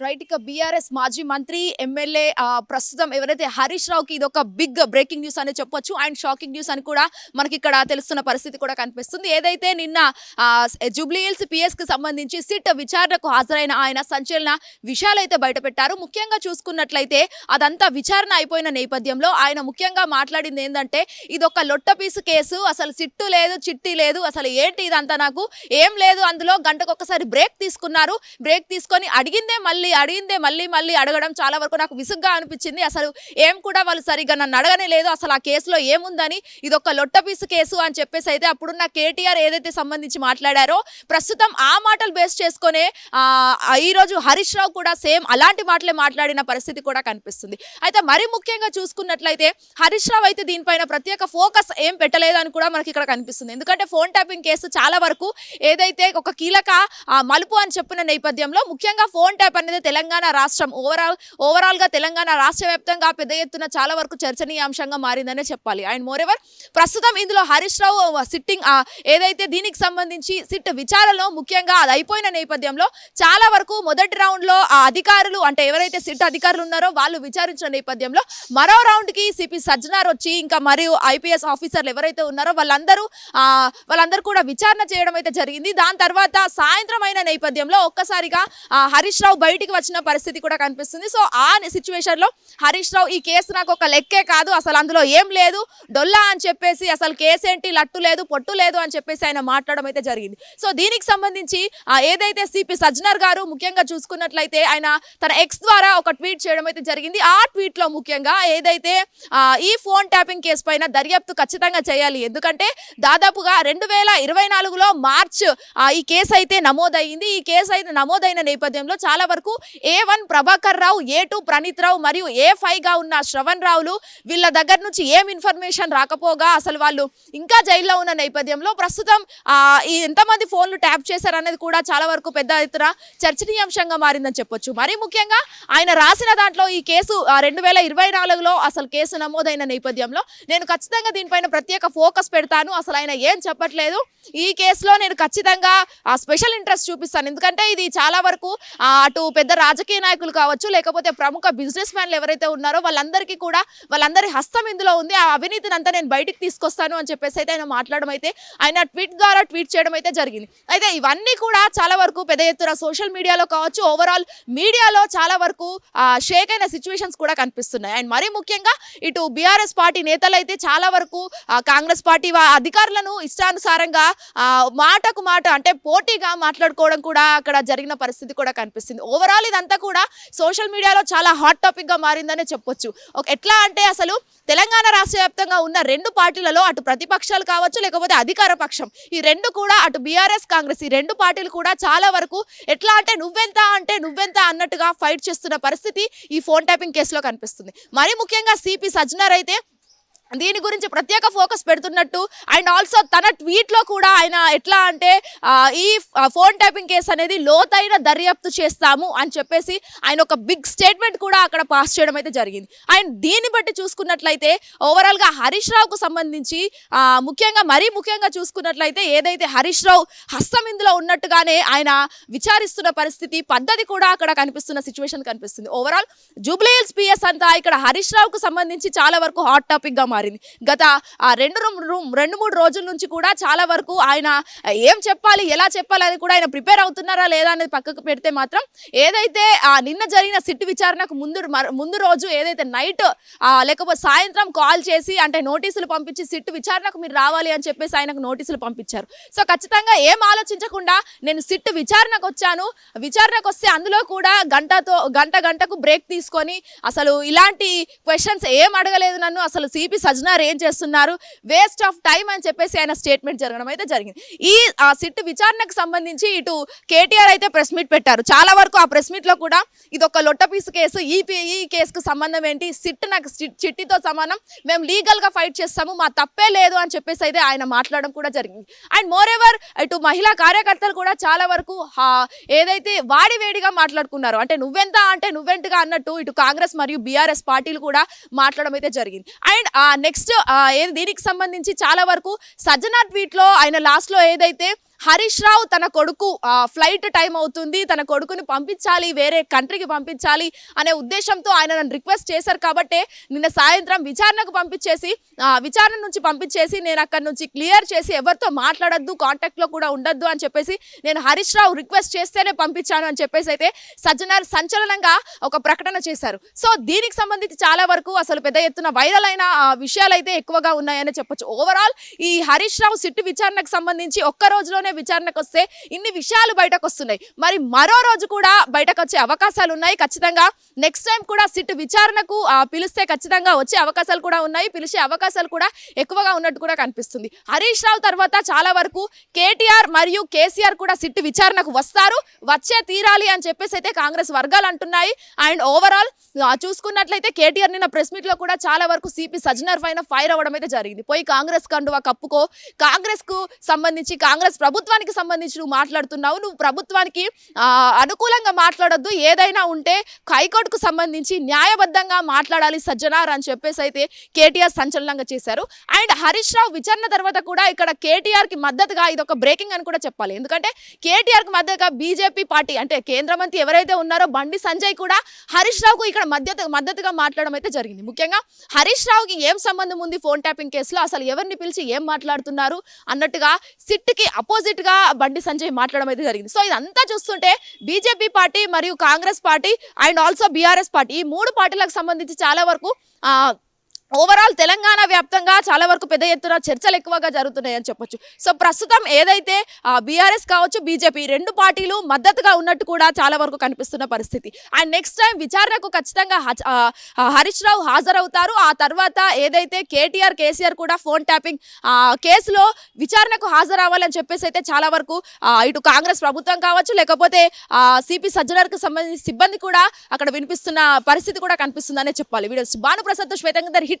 Right ఇక BRS మాజీ మంత్రి ఎమ్మెల్యే ప్రస్తుతం ఎవరైతే హరీష్ రావుకి ఇది ఒక బిగ్ బ్రేకింగ్ న్యూస్ అని చెప్పొచ్చు. అండ్ షాకింగ్ న్యూస్ అని కూడా మనకి ఇక్కడ తెలుస్తున్న పరిస్థితి కూడా కనిపిస్తుంది. ఏదైతే నిన్న జూబ్లీహిల్స్ పిఎస్కి సంబంధించి సిట్ విచారణకు హాజరైన ఆయన సంచలన విషయాలు అయితే బయటపెట్టారు. ముఖ్యంగా చూసుకున్నట్లయితే అదంతా విచారణ అయిపోయిన నేపథ్యంలో ఆయన ముఖ్యంగా మాట్లాడింది ఏంటంటే ఇది ఒక లొట్టపీసు కేసు. అసలు సిట్టు లేదు చిట్టి లేదు. అసలు ఏంటి ఇదంతా నాకు? ఏం లేదు అందులో. గంటకు ఒకసారి బ్రేక్ తీసుకున్నారు. బ్రేక్ తీసుకొని అడిగిందే మళ్ళీ అడిగిందే మళ్ళీ మళ్ళీ అడగడం చాలా వరకు నాకు విసుగ్గా అనిపించింది. అసలు ఏం కూడా వాళ్ళు సరిగ్గా నన్ను అడగనే లేదు. అసలు ఆ కేసులో ఏముందని ఇది ఒక లొట్టపీసు కేసు అని చెప్పేసి అయితే అప్పుడున్న కేటీఆర్ ఏదైతే సంబంధించి మాట్లాడారో ప్రస్తుతం ఆ మాటలు బేస్ చేసుకునే ఈరోజు ఈ రోజు హరీష్ రావు కూడా సేమ్ అలాంటి మాటలే మాట్లాడిన పరిస్థితి కూడా కనిపిస్తుంది. అయితే మరీ ముఖ్యంగా చూసుకున్నట్లయితే హరీష్ రావు అయితే దీనిపైన ప్రత్యేక ఫోకస్ ఏం పెట్టలేదని కూడా మనకి ఇక్కడ కనిపిస్తుంది. ఎందుకంటే ఫోన్ ట్యాపింగ్ కేసు చాలా వరకు ఏదైతే ఒక కీలక మలుపు అని చెప్పిన నేపథ్యంలో ముఖ్యంగా ఫోన్ ట్యాప్ అనేది తెలంగాణ రాష్ట్రం ఓవరాల్ ఓవరాల్గా తెలంగాణ రాష్ట్ర వ్యాప్తంగా పెద్ద ఎత్తున చాలా వరకు చర్చనీయాంశంగా మారిందనే చెప్పాలి. అండ్ మోరెవర్ ప్రస్తుతం ఇందులో హరీష్ రావు సిట్టింగ్ ఏదైతే దీనికి సంబంధించి సిట్ విచారణలో ముఖ్యంగా అది అయిపోయిన నేపథ్యంలో చాలా వరకు మొదటి రౌండ్లో ఆ అధికారులు అంటే ఎవరైతే సిట్ అధికారులు ఉన్నారో వాళ్ళు విచారించిన నేపథ్యంలో మరో రౌండ్కి సిపి సజ్జనార్ వచ్చి ఇంకా మరియు ఐపీఎస్ ఆఫీసర్లు ఎవరైతే ఉన్నారో వాళ్ళందరూ వాళ్ళందరూ కూడా విచారణ చేయడం అయితే జరిగింది. దాని తర్వాత సాయంత్రం అయిన నేపథ్యంలో ఒక్కసారిగా హరీష్ రావు బయట బయటికి వచ్చిన పరిస్థితి కూడా కనిపిస్తుంది. సో ఆ సిచ్యువేషన్లో హరీష్ రావు ఈ కేసు నాకు ఒక లెక్కే కాదు. అసలు అందులో ఏం లేదు. డొల్లా అని చెప్పేసి అసలు కేసు ఏంటి? లట్టు లేదు పొట్టు లేదు అని చెప్పేసి ఆయన మాట్లాడడం అయితే జరిగింది. సో దీనికి సంబంధించి ఏదైతే సిపి సజ్జనర్ గారు ముఖ్యంగా చూసుకున్నట్లయితే ఆయన తన ఎక్స్ ద్వారా ఒక ట్వీట్ చేయడం అయితే జరిగింది. ఆ ట్వీట్లో ముఖ్యంగా ఏదైతే ఈ ఫోన్ ట్యాపింగ్ కేసు పైన దర్యాప్తు ఖచ్చితంగా చేయాలి. ఎందుకంటే దాదాపుగా రెండు వేల ఇరవై నాలుగులో మార్చ్ ఈ కేసు అయితే నమోదయ్యింది. ఈ కేసు అయితే నమోదైన నేపథ్యంలో చాలా వరకు A one Prabhakar Rao A two Praneeth Rao మరియు ఏ ఫైవ్గా ఉన్న శ్రవణ్ రావులు వీళ్ళ దగ్గర నుంచి ఏం ఇన్ఫర్మేషన్ రాకపోగా అసలు వాళ్ళు ఇంకా జైల్లో ఉన్న నేపథ్యంలో ప్రస్తుతం ఈ ఎంతమంది ఫోన్లు ట్యాప్ చేశారనేది కూడా చాలా వరకు పెద్ద ఎత్తున చర్చనీయాంశంగా మారిందని చెప్పొచ్చు. మరీ ముఖ్యంగా ఆయన రాసిన దాంట్లో ఈ కేసు రెండు వేల ఇరవై నాలుగులో అసలు కేసు నమోదైన నేపథ్యంలో నేను ఖచ్చితంగా దీనిపైన ప్రత్యేక ఫోకస్ పెడతాను. అసలు ఆయన ఏం చెప్పట్లేదు. ఈ కేసులో నేను ఖచ్చితంగా ఆ స్పెషల్ ఇంట్రెస్ట్ చూపిస్తాను. ఎందుకంటే ఇది చాలా వరకు ఆ, అటు పెద్ద రాజకీయ నాయకులు కావచ్చు లేకపోతే ప్రముఖ బిజినెస్ మ్యాన్లు ఎవరైతే ఉన్నారో వాళ్ళందరికీ కూడా వాళ్ళందరి హస్తం ఇందులో ఉంది. ఆ అవినీతిని అంతా నేను బయటికి తీసుకొస్తాను అని చెప్పేసి అయితే ఆయన మాట్లాడడం అయితే ఆయన ట్వీట్ ద్వారా ట్వీట్ చేయడం అయితే జరిగింది. అయితే ఇవన్నీ కూడా చాలా వరకు పెద్ద ఎత్తున సోషల్ మీడియాలో కావచ్చు ఓవరాల్ మీడియాలో చాలా వరకు షేక్ అయిన సిచ్యువేషన్స్ కూడా కనిపిస్తున్నాయి. అండ్ మరీ ముఖ్యంగా ఇటు బీఆర్ఎస్ పార్టీ నేతలు అయితే చాలా వరకు కాంగ్రెస్ పార్టీ అధికారులను ఇష్టానుసారంగా మాటకు మాట అంటే పోటీగా మాట్లాడుకోవడం కూడా అక్కడ జరిగిన పరిస్థితి కూడా కనిపిస్తుంది. ఓవరాల్ ఇదంతా కూడా సోషల్ మీడియాలో చాలా హాట్ టాపిక్గా మారిందనే చెప్పొచ్చు. ఎట్లా అంటే అసలు తెలంగాణ రాష్ట్ర వ్యాప్తంగా ఉన్న రెండు పార్టీలలో అటు ప్రతిపక్షాలు కావచ్చు లేకపోతే అధికార పక్షం ఈ రెండు కూడా అటు బీఆర్ఎస్ కాంగ్రెస్ ఈ రెండు పార్టీలు కూడా చాలా వరకు ఎట్లా అంటే నువ్వెంత అంటే నువ్వెంత అన్నట్టుగా ఫైట్ చేస్తున్న పరిస్థితి ఈ ఫోన్ ట్యాపింగ్ కేసులో కనిపిస్తుంది. మరీ ముఖ్యంగా సిపి సజ్జనర్ అయితే దీని గురించి ప్రత్యేక ఫోకస్ పెడుతున్నట్టు అండ్ ఆల్సో తన ట్వీట్లో కూడా ఆయన ఎట్లా అంటే ఈ ఫోన్ ట్యాపింగ్ కేసు అనేది లోతైన దర్యాప్తు చేస్తాము అని చెప్పేసి ఆయన ఒక బిగ్ స్టేట్మెంట్ కూడా అక్కడ పాస్ చేయడం అయితే జరిగింది. అండ్ దీన్ని బట్టి చూసుకున్నట్లయితే ఓవరాల్గా హరీష్ రావుకు సంబంధించి ముఖ్యంగా మరీ ముఖ్యంగా చూసుకున్నట్లయితే ఏదైతే హరీష్ రావు హస్తం ఇందులో ఉన్నట్టుగానే ఆయన విచారిస్తున్న పరిస్థితి పద్ధతి కూడా అక్కడ కనిపిస్తున్న సిచ్యువేషన్ కనిపిస్తుంది. ఓవరాల్ జూబ్లీ హిల్స్ పిఎస్ అంతా ఇక్కడ హరీష్ రావుకు సంబంధించి చాలా వరకు హాట్ టాపిక్ మారింది. మారింది. గత ఆ రెండు రెండు మూడు రోజుల నుంచి కూడా చాలా వరకు ఆయన ఏం చెప్పాలి ఎలా చెప్పాలి అని కూడా ఆయన ప్రిపేర్ అవుతున్నారా లేదా అనేది పక్కకు పెడితే మాత్రం ఏదైతే ఆ నిన్న జరిగిన సిట్ విచారణకు ముందు ముందు రోజు ఏదైతే నైట్ లేకపోతే సాయంత్రం కాల్ చేసి అంటే నోటీసులు పంపించి సిట్ విచారణకు మీరు రావాలి అని చెప్పేసి ఆయనకు నోటీసులు పంపించారు. సో ఖచ్చితంగా ఏం ఆలోచించకుండా నేను సిట్ విచారణకు వచ్చాను. విచారణకు వస్తే అందులో కూడా గంటతో గంట గంటకు బ్రేక్ తీసుకొని అసలు ఇలాంటి క్వశ్చన్స్ ఏం అడగలేదు నన్ను. అసలు సిపి సజ్జనార్ ఏం చేస్తున్నారు? వేస్ట్ ఆఫ్ టైం అని చెప్పేసి ఆయన స్టేట్మెంట్ జరగడం అయితే జరిగింది. ఈ ఆ సిట్ విచారణకు సంబంధించి ఇటు కేటీఆర్ అయితే ప్రెస్ మీట్ పెట్టారు. చాలా వరకు ఆ ప్రెస్ మీట్లో కూడా ఇది ఒక లొట్ట పీసు కేసు. ఈ ఈ కేసుకు సంబంధం ఏంటి? సిట్ నాకు చిట్టితో సమానం. మేము లీగల్గా ఫైట్ చేస్తాము. మా తప్పే లేదు అని చెప్పేసి అయితే ఆయన మాట్లాడడం కూడా జరిగింది. అండ్ మోర్ ఎవర్ ఇటు మహిళా కార్యకర్తలు కూడా చాలా వరకు ఏదైతే వాడి వేడిగా మాట్లాడుకున్నారు అంటే నువ్వెంత అంటే నువ్వెంతగా అన్నట్టు ఇటు కాంగ్రెస్ మరియు బీఆర్ఎస్ పార్టీలు కూడా మాట్లాడడం అయితే జరిగింది. అండ్ నెక్స్ట్ ఏది దీనికి సంబంధించి చాలా వరకు సజ్జనా ట్వీట్లో ఆయన లాస్ట్లో ఏదైతే హరీష్ రావు తన కొడుకు ఫ్లైట్ టైం అవుతుంది. తన కొడుకుని పంపించాలి వేరే కంట్రీకి పంపించాలి అనే ఉద్దేశంతో ఆయన నన్ను రిక్వెస్ట్ చేశారు కాబట్టి నిన్న సాయంత్రం విచారణకు పంపించేసి విచారణ నుంచి పంపించేసి నేను అక్కడ నుంచి క్లియర్ చేసి ఎవరితో మాట్లాడద్దు కాంటాక్ట్లో కూడా ఉండొద్దు అని చెప్పేసి నేను హరీష్ రావు రిక్వెస్ట్ చేస్తేనే పంపించాను అని చెప్పేసి అయితే సజ్జనార్ సంచలనంగా ఒక ప్రకటన చేశారు. సో దీనికి సంబంధించి చాలా వరకు అసలు పెద్ద ఎత్తున వైరల్ అయిన విషయాలు అయితే ఎక్కువగా ఉన్నాయని చెప్పొచ్చు. ఓవరాల్ ఈ హరీష్ రావు సిట్టు విచారణకు సంబంధించి ఒక్క రోజులోనే విచారణకు వస్తే ఇన్ని విషయాలు బయటకు వస్తున్నాయి మరి మరో రోజు కూడా బయటకు వచ్చే అవకాశాలు ఉన్నాయి ఖచ్చితంగా. నెక్స్ట్ టైం కూడా సిట్ విచారణకు పిలిస్తే ఖచ్చితంగా వచ్చే అవకాశాలు కూడా ఉన్నాయి. పిలిచే అవకాశాలు కూడా ఎక్కువగా ఉన్నట్టు కూడా కనిపిస్తుంది. హరీష్ రావు తర్వాత చాలా వరకు కేటీఆర్ మరియు కేసీఆర్ కూడా సిట్ విచారణకు వస్తారు. వచ్చే తీరాలి అని చెప్పేసి అయితే కాంగ్రెస్ వర్గాలు అంటున్నాయి. అండ్ ఓవరాల్ చూసుకున్నట్లయితే కేటీఆర్ నిన్న ప్రెస్ మీట్లో కూడా చాలా వరకు సిపి సజ్జనర్ పైన ఫైర్ అవ్వడం అయితే జరిగింది. పోయి కాంగ్రెస్ కండువా కప్పుకో. కాంగ్రెస్కు సంబంధించి కాంగ్రెస్ ప్రభుత్వానికి సంబంధించి నువ్వు మాట్లాడుతున్నావు. నువ్వు ప్రభుత్వానికి అనుకూలంగా మాట్లాడొద్దు. ఏదైనా ఉంటే హైకోర్టుకు సంబంధించి న్యాయబద్ధంగా మాట్లాడాలి సజ్జనార్ అని చెప్పేసి అయితే కేటీఆర్ సంచలనంగా చేశారు. అండ్ హరీష్ రావు విచారణ తర్వాత కూడా ఇక్కడ కేటీఆర్కి మద్దతుగా ఇది ఒక బ్రేకింగ్ అని కూడా చెప్పాలి. ఎందుకంటే కేటీఆర్కి మద్దతుగా బీజేపీ పార్టీ అంటే కేంద్ర మంత్రి ఎవరైతే ఉన్నారో బండి సంజయ్ కూడా హరీష్ రావుకు ఇక్కడ మద్దతు మద్దతుగా మాట్లాడడం అయితే జరిగింది. ముఖ్యంగా హరీష్ రావుకి ఏం సంబంధం ఉంది ఫోన్ ట్యాపింగ్ కేసులో? అసలు ఎవరిని పిలిచి ఏం మాట్లాడుతున్నారు? అన్నట్టుగా సిట్కి అపోజ్ గా బండి సంజయ్ మాట్లాడడం అయితే జరిగింది. సో ఇదంతా చూస్తుంటే బీజేపీ పార్టీ మరియు Congress party and also BRS party ఈ మూడు పార్టీలకు సంబంధించి చాలా వరకు ఆ, ఓవరాల్ తెలంగాణ వ్యాప్తంగా చాలా వరకు పెద్ద ఎత్తున చర్చలు ఎక్కువగా జరుగుతున్నాయని చెప్పొచ్చు. సో ప్రస్తుతం ఏదైతే బీఆర్ఎస్ కావచ్చు బీజేపీ రెండు పార్టీలు మద్దతుగా ఉన్నట్టు కూడా చాలా వరకు కనిపిస్తున్న పరిస్థితి. అండ్ నెక్స్ట్ టైం విచారణకు ఖచ్చితంగా హచ్- హరీష్ రావు హాజరవుతారు. ఆ తర్వాత ఏదైతే కేటీఆర్ కేసీఆర్ కూడా ఫోన్ ట్యాపింగ్ కేసులో విచారణకు హాజరవ్వాలని చెప్పేసి అయితే చాలా వరకు ఇటు కాంగ్రెస్ ప్రభుత్వం కావచ్చు లేకపోతే సిపి సజ్జనర్కి సంబంధించిన సిబ్బంది కూడా అక్కడ వినిపిస్తున్న పరిస్థితి కూడా కనిపిస్తుందనే చెప్పాలి. Videos Bhanuprasad శ్వేతంగర్ Hit